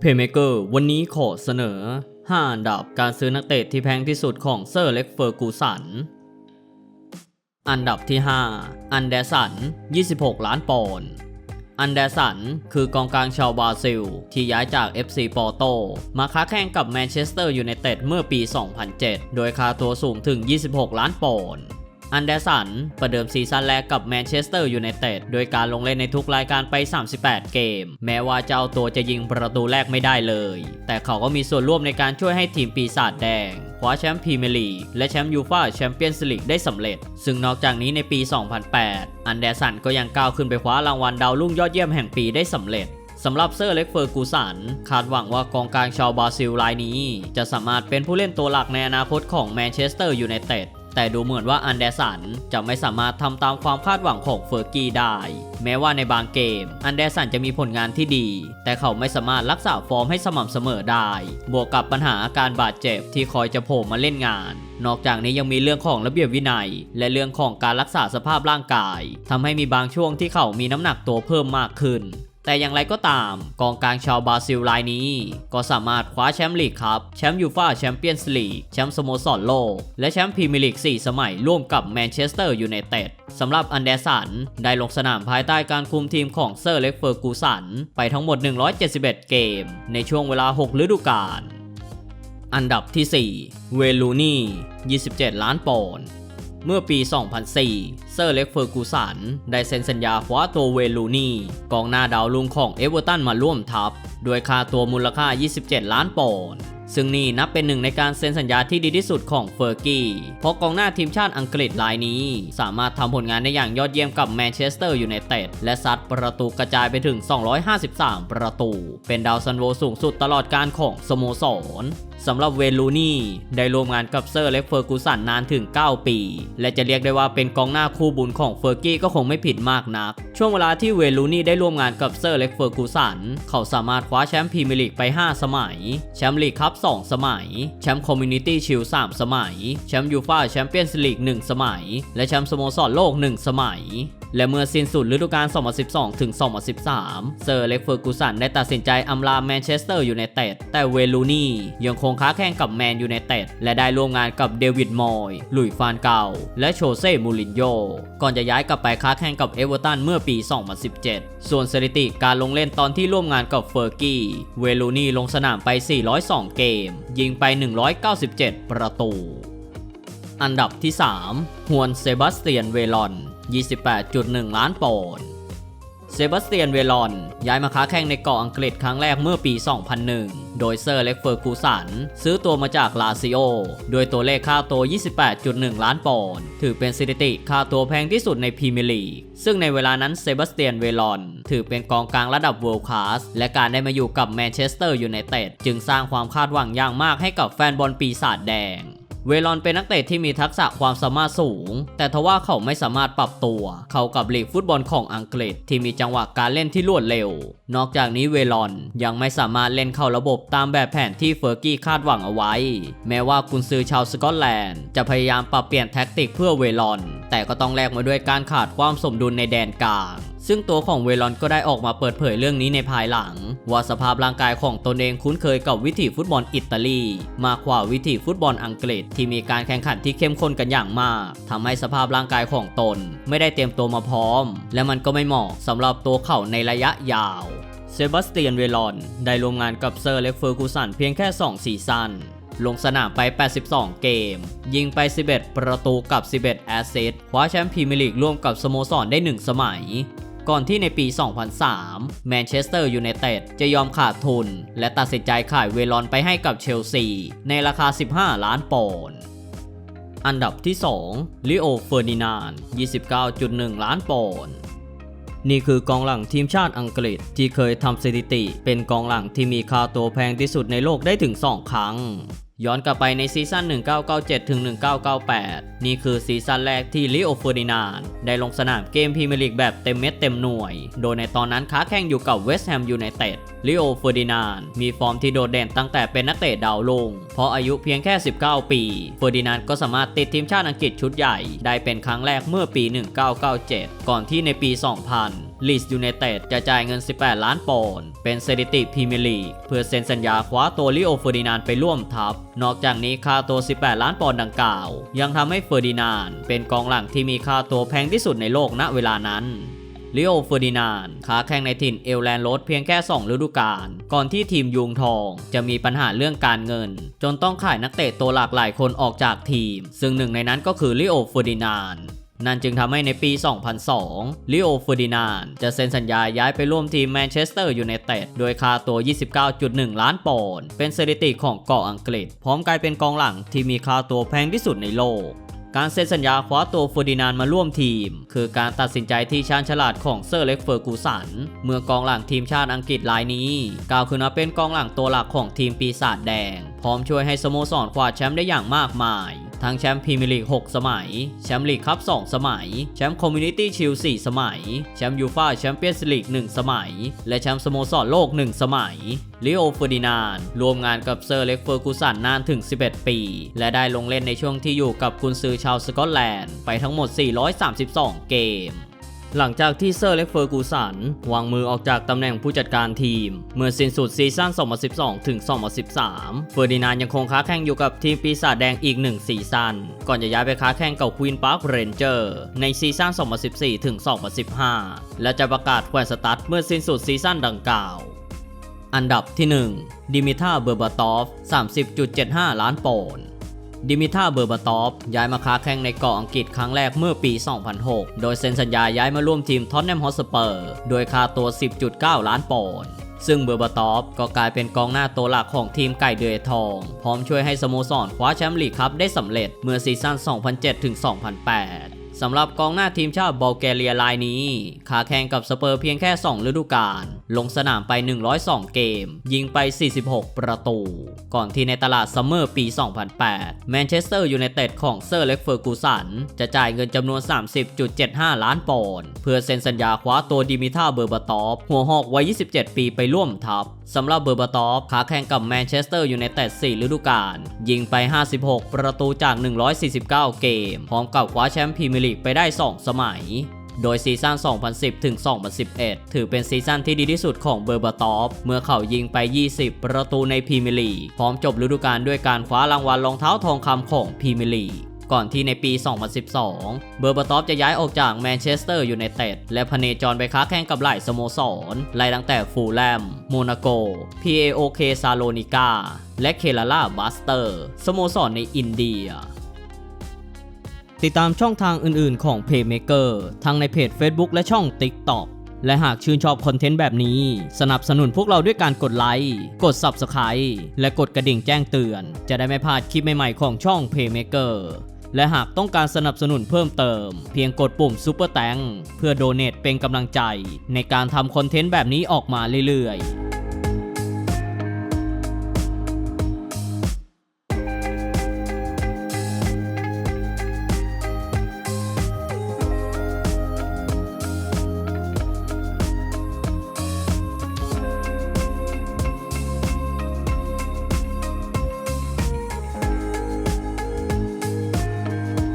เพย์เมเกอร์วันนี้ขอเสนอ 5 อันดับการซื้อนักเตะที่แพงที่สุดของเซอร์เล็กเฟอร์กูสัน อันดับที่ 5 อันเดรสัน 26 ล้านปอนด์ อันเดรสันคือกองกลางชาวบราซิล ที่ย้ายจาก FC ปอร์โต มาค้าแข่งกับแมนเชสเตอร์ยูไนเต็ดเมื่อปี 2007 โดยค่าตัวสูงถึง 26 ล้านปอนด์ อันเดอร์สันประเดิมซีซั่นแรกกับแมนเชสเตอร์ยูไนเต็ดโดยการลงเล่นในทุกรายการไป 38 เกม แม้ว่าเจ้าตัวจะยิงประตูแรกไม่ได้เลย แต่เขาก็มีส่วนร่วมในการช่วยให้ทีมปีศาจแดงคว้าแชมป์พรีเมียร์ลีกและแชมป์ยูฟ่าแชมเปี้ยนส์ลีกได้สำเร็จ ซึ่งนอกจากนี้ในปี 2008 อันเดอร์สันก็ยังก้าวขึ้นไปคว้ารางวัลดาวรุ่งยอดเยี่ยมแห่งปีได้สำเร็จสำหรับเซอร์เล็กเฟอร์กูสันคาดหวังว่ากองกลางชาวบราซิลรายนี้ จะสามารถเป็นผู้เล่นตัวหลักในอนาคตของแมนเชสเตอร์ยูไนเต็ด แต่ดูเหมือนว่าอันเดอร์สันจะไม่สามารถทำตามความคาดหวังของเฟอร์กี้ได้ แม้ว่าในบางเกม อันเดอร์สันจะมีผลงานที่ดี แต่เขาไม่สามารถรักษาฟอร์มให้สม่ำเสมอได้ บวกกับปัญหาอาการบาดเจ็บที่คอยจะโผล่มาเล่นงาน นอกจากนี้ยังมีเรื่องของระเบียบวินัย และเรื่องของการรักษาสภาพร่างกายทำให้มีบางช่วงที่เขามีน้ำหนักตัวเพิ่มมากขึ้น แต่อย่างไรก็ตาม กองกลางชาวบราซิลรายนี้ ก็สามารถคว้าแชมป์ลีกครับ แชมป์ยูฟ่าแชมเปี้ยนส์ลีก แชมป์สโมสรโลก และแชมป์พรีเมียร์ลีก 4 สมัยร่วมกับแมนเชสเตอร์ยูไนเต็ดสำหรับอันเดสัน ได้ลงสนามภายใต้การคุมทีมของเซอร์เล็กเฟอร์กูสัน ไปทั้งหมด 171 เกม ในช่วงเวลา 6 ฤดูกาลอันดับที่ 4 เวลูนี่ 27 ล้านปอนด์ เมื่อปี 2004 เซอร์เล็กเฟอร์กูสันได้เซ็นสัญญาคว้าตัวเวลูนี่ กองหน้าดาวรุ่งของเอเวอร์ตันมาร่วมทัพด้วยค่าตัวมูลค่า 27 ล้านปอนด์ ซึ่งนี่นับเป็นหนึ่งในการเซ็นสัญญาที่ดีที่สุดของเฟอร์กี้ เพราะกองหน้าทีมชาติอังกฤษรายนี้ สามารถทำผลงานได้อย่างยอดเยี่ยมกับแมนเชสเตอร์ยูไนเต็ดและซัดประตูกระจายไปถึง 253 ประตู เป็นดาวซันโวสูงสุดตลอดการของสโมสรสำหรับเวลูนี่ ได้ร่วมงานกับเซอร์เล็กเฟอร์กูสันนานถึง 9 ปี และจะเรียกได้ว่าเป็นกองหน้าคู่บุญของเฟอร์กี้ก็คงไม่ผิดมากนัก ช่วงเวลาที่เวลูนี่ได้ร่วมงานกับเซอร์เล็กเฟอร์กูสัน เขาสามารถคว้าแชมป์พรีเมียร์ลีกไป 5 สมัย แชมป์ลีกคัพ2สมัย แชมป์คอมมูนิตี้ชิล3สมัย แชมป์ยูฟ่าแชมเปี้ยนส์ลีก 1 สมัย และแชมป์สโมสรโลก 1 สมัย และเมื่อสิ้นสุดฤดูกาล 2012 ถึง 2013 เซอร์เล็กเฟอร์กูสันได้ตัดสินใจอำลาแมนเชสเตอร์ยูไนเต็ด แต่เวลูนี่ยังคงค้าแข่งกับแมนยูไนเต็ด และได้ร่วมงานกับเดวิดมอยหลุยฟานเกาและโชเซ่มูรินโญ่ก่อนจะย้ายกลับไปค้าแข่งกับเอเวอร์ตันเมื่อปี 2017 ส่วนสถิติการลงเล่นตอนที่ร่วมงานกับเฟอร์กี้เวลูนี่ลงสนามไป 402 เกม ยิงไป 197 ประตู อันดับที่ 3 ฮวนเซบาสเตียนเวลอน 28.1 ล้านปอนด์ เซบาสเตียน เวลอน ย้ายมาค้าแข่งในเกาะอังกฤษครั้งแรกเมื่อปี 2001 โดยเซอร์เล็กเฟอร์กูสัน ซื้อตัวมาจากลาซิโอ โดยตัวเลขค่าตัว 28.1 ล้านปอนด์ ถือเป็นสถิติค่าตัวแพงที่สุดในพรีเมียร์ลีก ซึ่งในเวลานั้นเซบาสเตียน เวลอน ถือเป็นกองกลางระดับเวิลด์คลาส และการได้มาอยู่กับแมนเชสเตอร์ยูไนเต็ดจึงสร้างความคาดหวังอย่างมากให้กับแฟนบอลปีศาจแดง เวลอนเป็นนักเตะที่มีทักษะความสามารถสูง แต่ทว่าเขาไม่สามารถปรับตัว เข้ากับลีกฟุตบอลของอังกฤษที่มีจังหวะการเล่นที่รวดเร็ว นอกจากนี้เวลอนยังไม่สามารถเล่นเข้าระบบตามแบบแผนที่เฟอร์กี้คาดหวังเอาไว้ แม้ว่ากุนซือชาวสกอตแลนด์ จะพยายามปรับเปลี่ยนแท็กติกเพื่อเวลอน แต่ก็ต้องแลกมาด้วยการขาดความสมดุลในแดนกลาง ซึ่งตัวของเวลอนก็ได้ออกมาเปิดเผยเรื่องนี้ในภายหลัง ว่าสภาพร่างกายของตนเองคุ้นเคยกับวิถีฟุตบอลอิตาลี มากกว่าวิถีฟุตบอลอังกฤษที่มีการแข่งขันที่เข้มข้นกันอย่างมากทำให้สภาพร่างกายของตน ไม่ได้เตรียมตัวมาพร้อม และมันก็ไม่เหมาะสำหรับตัวเขาในระยะยาวเซบาสเตียนเวลอนได้ร่วมงานกับเซอร์เล็กเฟอร์กูสันเพียงแค่ 2 ซีซั่นลงสนามไป 82 เกม ยิงไป 11 ประตูกับ 11 แอสซิสต์คว้าแชมป์พรีเมียร์ลีกร่วมกับสโมสรได้ 1 สมัย ก่อนที่ในปี 2003 แมนเชสเตอร์ยูไนเต็ดจะยอมขาดทุน และตัดสินใจขายเวลอนไปให้กับเชลซี ในราคา 15 ล้านปอนด์อันดับที่2ลิโอเฟอร์ดินาน29.1 ล้านปอนด์นี่คือกองหลังทีมชาติอังกฤษที่เคยทำสถิติ เป็นกองหลังที่มีค่าตัวแพงที่สุดในโลกได้ถึง 2 ครั้ง ย้อนกลับไปในซีซั่น 1997 ถึง 1998 นี่คือซีซั่นแรกที่ลิโอเฟอร์ดินานได้ลงสนามเกมพรีเมียร์ลีกแบบเต็มเม็ดเต็มหน่วย โดยในตอนนั้นค้าแข่งอยู่กับเวสต์แฮมยูไนเต็ดลิโอเฟอร์ดินานมีฟอร์มที่โดดเด่นตั้งแต่เป็นนักเตะดาวรุ่งเพราะอายุเพียงแค่ 19 ปีเฟอร์ดินานก็สามารถติดทีมชาติอังกฤษชุดใหญ่ ได้เป็นครั้งแรกเมื่อปี 1997 ก่อนที่ในปี 2000 ลีสยูไนเต็ดจะจ่ายเงิน 18 ล้านปอนด์เป็นสถิติพรีเมียร์ลีกเพื่อเซ็นสัญญาคว้าตัวลิโอเฟอร์ดินานไปร่วมทัพ นอกจากนี้ค่าตัว 18 ล้านปอนด์ดังกล่าว ยังทำให้เฟอร์ดินานเป็นกองหลังที่มีค่าตัวแพงที่สุดในโลกณเวลานั้นลิโอเฟอร์ดินานค้าแข่งในถิ่นเอลแลนด์โรดเพียงแค่ 2 ฤดูกาล ก่อนที่ทีมยุงทองจะมีปัญหาเรื่องการเงิน จนต้องขายนักเตะตัวหลากหลายคนออกจากทีม ซึ่งหนึ่งในนั้นก็คือลิโอเฟอร์ดินาน นั่นจึงทำให้ในปี 2002ลิโอเฟอร์ดินานจะเซ็นสัญญาย้ายไปร่วมทีมแมนเชสเตอร์ยูไนเต็ดโดยค่าตัว 29.1 ล้านปอนด์เป็นสถิติของเกาะอังกฤษ พร้อมกลายเป็นกองหลังที่มีค่าตัวแพงที่สุดในโลกการเซ็นสัญญาคว้าตัวเฟอร์ดินานมาร่วมทีม คือการตัดสินใจที่ชาญฉลาดของเซอร์เล็กเฟอร์กูสัน เมื่อกองหลังทีมชาติอังกฤษรายนี้กล่าวคือมาเป็นกองหลังตัวหลักของทีมปีศาจแดง พร้อมช่วยให้สโมสรคว้าแชมป์ได้อย่างมากมาย ทั้งแชมป์พรีเมียร์ลีก 6 สมัย แชมป์ลีกคัพ 2 สมัย แชมป์คอมมูนิตี้ชิล4สมัย แชมป์ยูฟ่าแชมเปี้ยนส์ลีก 1 สมัย และแชมป์สโมสรโลก 1 สมัยลิโอเฟอร์ดินานรวมงานกับเซอร์เล็กเฟอร์กูสันนานถึง 11 ปี และได้ลงเล่นในช่วงที่อยู่กับกุนซือชาวสกอตแลนด์ไปทั้งหมด 432 เกม หลังจากที่เซอร์เล็กเฟอร์กูสันวางมือออกจากตำแหน่งผู้จัดการทีม เมื่อสิ้นสุดซีซั่น 2012 ถึง 2013 เฟอร์ดินานยังคงค้าแข่งอยู่กับทีมปีศาจแดงอีก1ซีซั่น ก่อนจะย้ายไปค้าแข่งกับควีนพาร์คเรนเจอร์ในซีซั่น 2014 ถึง 2015 และจะประกาศแขวนสตาร์ทเมื่อสิ้นสุดซีซั่นดังกล่าวอันดับที่ 1 ดิมิท่าเบอร์บาตอฟ 30.75 ล้านปอนด์ ดิมิท่าเบอร์บาตอฟย้ายมาค้าแข่งในเกาะอังกฤษครั้งแรกเมื่อปี 2006 โดยเซ็นสัญญาย้ายมาร่วมทีมท็อตแนมฮอสเปอร์ โดยค่าตัว 10.9 ล้านปอนด์ซึ่งเบอร์บาตอฟก็กลายเป็นกองหน้าตัวหลักของทีมไก่เดือยทอง พร้อมช่วยให้สโมสรคว้าแชมป์ลีกครับได้สำเร็จเมื่อซีซั่น 2007-2008สำหรับกองหน้าทีมชาติบัลแกเรียรายนี้ค้าแข่งกับสเปอร์เพียงแค่ 2 ฤดูกาล ลงสนามไป 102 เกม ยิงไป 46 ประตู ก่อนที่ในตลาดซัมเมอร์ปี 2008 แมนเชสเตอร์ยูไนเต็ดของเซอร์เล็กเฟอร์กูสัน จะจ่ายเงินจำนวน 30.75 ล้านปอนด์เพื่อเซ็นสัญญาคว้าตัวดิมิท่าเบอร์บาตอฟหัวหอกวัย 27 ปีไปร่วมทัพสำหรับเบอร์บาตอฟค้าแข่งกับแมนเชสเตอร์ยูไนเต็ด 4 ฤดูกาล ยิงไป 56 ประตูจาก 149 เกม พร้อมกับคว้าแชมป์พรีเมียร์ลีกไปได้ 2 สมัย โดยซีซั่น 2010 ถึง 2011 ถือเป็นซีซั่นที่ดีที่สุดของเบอร์บาตอฟเมื่อเขายิงไป 20 ประตูในพรีเมียร์ลีกพร้อมจบฤดูกาลด้วยการคว้ารางวัลรองเท้าทองคำของพรีเมียร์ลีกก่อนที่ในปี 2012 เบอร์บาตอฟจะย้ายออกจากแมนเชสเตอร์ยูไนเต็ดและพเนจรไปค้าแข่งกับหลายสโมสรไล่ตั้งแต่ฟูลแลม โมนาโก PAOK ซาโลนิกา และเคลาล่าบัสเตอร์ สโมสรในอินเดีย ติดตามช่องทางอื่นๆของ Playmaker ทั้งในเพจ Facebook และช่อง TikTok และหากชื่นชอบคอนเทนต์แบบนี้ สนับสนุนพวกเราด้วยการกดไลค์ กด Subscribe และกดกระดิ่งแจ้งเตือน จะได้ไม่พลาดคลิปใหม่ๆของช่อง Playmaker และหากต้องการสนับสนุนเพิ่มเติม เพียงกดปุ่ม Super แตงเพื่อโดเน a t เป็นกำลังใจ ในการทำคอนเทนต์แบบนี้ออกมาเรื่อยๆ